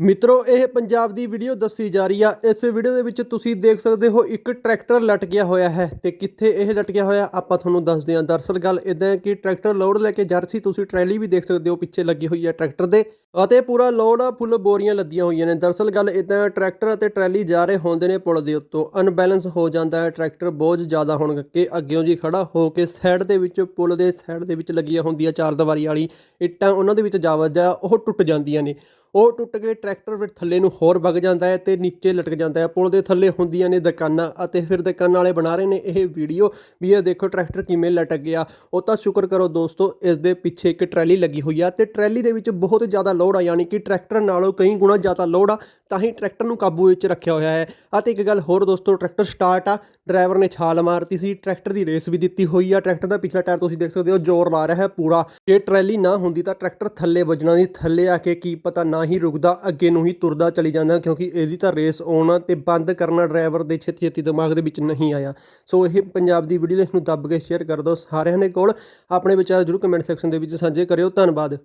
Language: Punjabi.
ਮਿੱਤਰੋ, ਇਹ ਪੰਜਾਬ ਦੀ ਵੀਡੀਓ ਦੱਸੀ ਜਾ ਰਹੀ ਆ। ਇਸ ਵੀਡੀਓ ਦੇ ਵਿੱਚ ਤੁਸੀਂ ਦੇਖ ਸਕਦੇ ਹੋ, ਇੱਕ ਟਰੈਕਟਰ ਲਟਕਿਆ ਹੋਇਆ ਹੈ ਤੇ ਕਿੱਥੇ ਇਹ ਲਟਕਿਆ ਹੋਇਆ, ਆਪਾਂ ਤੁਹਾਨੂੰ ਦੱਸਦੇ ਹਾਂ। ਦਰਅਸਲ ਗੱਲ ਇਦਾਂ ਹੈ ਕਿ ਟਰੈਕਟਰ ਲੋਡ ਲੈ ਕੇ ਜਾ ਰਹੀ ਸੀ, ਤੁਸੀਂ ਟਰੈਲੀ ਵੀ ਦੇਖ ਸਕਦੇ ਹੋ, ਪਿੱਛੇ ਲੱਗੀ ਹੋਈ ਹੈ ਟਰੈਕਟਰ ਦੇ। ਅਤੇ ਪੂਰਾ ਲੋਡ ਆ ਫੁੱਲ ਬੋਰੀਆਂ ਲੱਦੀਆਂ ਹੋਈਆਂ ਨੇ। ਦਰਅਸਲ ਗੱਲ ਇਦਾਂ ਟਰੈਕਟਰ ਅਤੇ ਟਰੈਲੀ ਜਾ ਰਹੇ ਹੁੰਦੇ ਨੇ ਪੁਲ ਦੇ ਉੱਤੋਂ। ਅਨਬੈਲੈਂਸ ਹੋ ਜਾਂਦਾ ਹੈ ਟਰੈਕਟਰ ਬੋਝ ਜ਼ਿਆਦਾ ਹੋਣ ਕਰਕੇ ਅੱਗਿਓਂ ਜੀ ਖੜਾ ਹੋ ਕੇ ਸਾਈਡ ਦੇ ਵਿੱਚ, ਪੁਲ ਦੇ ਸਾਈਡ ਦੇ ਵਿੱਚ ਲੱਗੀਆਂ ਹੁੰਦੀਆਂ ਚਾਰ ਦੀਵਾਰੀ ਵਾਲੀ ਇੱਟਾਂ, ਉਹਨਾਂ ਦੇ ਵਿੱਚ ਜਾ ਵੱਜਦਾ ਉਹ ਟੁੱਟ ਜਾਂਦੀਆਂ ਨੇ। ਉਹ ਟੁੱਟ ਕੇ ਟਰੈਕਟਰ ਵਿੱਚ ਥੱਲੇ ਨੂੰ ਹੋਰ ਵਗ ਜਾਂਦਾ ਹੈ ਤੇ ਨੀਚੇ ਲਟਕ ਜਾਂਦਾ ਹੈ। ਪੁਲ ਦੇ ਥੱਲੇ ਹੁੰਦੀਆਂ ਨੇ ਦੁਕਾਨਾਂ ਅਤੇ ਫਿਰ ਦੁਕਾਨਾਂ ਵਾਲੇ ਬਣਾ ਰਹੇ ਨੇ ਇਹ ਵੀਡੀਓ ਵੀ ਇਹ ਦੇਖੋ ਟਰੈਕਟਰ ਕਿਵੇਂ ਲਟਕ ਗਿਆ। ਉਹ ਤਾਂ ਸ਼ੁਕਰ ਕਰੋ ਦੋਸਤੋ, ਇਸ ਦੇ ਪਿੱਛੇ ਇੱਕ ਟਰੈਲੀ ਲੱਗੀ ਹੋਈ ਆ ਤੇ ਟਰੈਲੀ ਦੇ ਵਿੱਚ ਬਹੁਤ ਜ਼ਿਆਦਾ ਲੋਡ ਆ, ਯਾਨੀ ਕਿ ਟਰੈਕਟਰ ਨਾਲੋਂ ਕਈ ਗੁਣਾ ਜ਼ਿਆਦਾ ਲੋਡ ਆ, ਤਾਂ ਹੀ ਟਰੈਕਟਰ ਨੂੰ ਕਾਬੂ ਵਿੱਚ ਰੱਖਿਆ ਹੋਇਆ ਹੈ। ਅਤੇ ਇੱਕ ਗੱਲ ਹੋਰ ਦੋਸਤੋ, ਟਰੈਕਟਰ ਸਟਾਰਟ ਆ, ਡਰਾਈਵਰ ਨੇ ਛਾਲ ਮਾਰਤੀ ਸੀ, ਟਰੈਕਟਰ ਦੀ ਰੇਸ ਵੀ ਦਿੱਤੀ ਹੋਈ ਆ। ਟਰੈਕਟਰ ਦਾ ਪਿਛਲਾ ਟਾਇਰ ਤੁਸੀਂ ਦੇਖ ਸਕਦੇ ਹੋ, ਜ਼ੋਰ ਲਾ ਰਿਹਾ ਹੈ ਪੂਰਾ। ਜੇ ਟਰੈਲੀ ਨਾ ਹੁੰਦੀ ਤਾਂ ਟਰੈਕਟਰ ਥੱਲੇ ਵੱਜਣਾ ਸੀ, ਥੱਲੇ ਆ ਕੇ ਕੀ ਪਤਾ ਨਾ ਨਾ ਹੀ ਰੁਕਦਾ, ਅੱਗੇ ਨੂੰ ਹੀ ਤੁਰਦਾ ਚਲੀ ਜਾਂਦਾ ਕਿਉਂਕਿ ਇਹਦੀ ਤਾਂ ਰੇਸ ਆਉਣਾ ਤੇ ਬੰਦ ਕਰਨਾ ਡਰਾਈਵਰ ਦੇ ਛੇਤੀ ਛੇਤੀ ਦਿਮਾਗ ਦੇ ਵਿੱਚ ਨਹੀਂ ਆਇਆ। ਸੋ ਇਹ ਪੰਜਾਬ ਦੀ ਵੀਡੀਓ ਇਸ ਨੂੰ ਦੱਬ ਕੇ ਸ਼ੇਅਰ ਕਰ ਦਿਓ ਸਾਰਿਆਂ ਦੇ ਕੋਲ। ਆਪਣੇ ਵਿਚਾਰ ਜਰੂਰ ਕਮੈਂਟ ਸੈਕਸ਼ਨ ਦੇ ਵਿੱਚ ਸਾਂਝੇ ਕਰਿਓ। ਧੰਨਵਾਦ।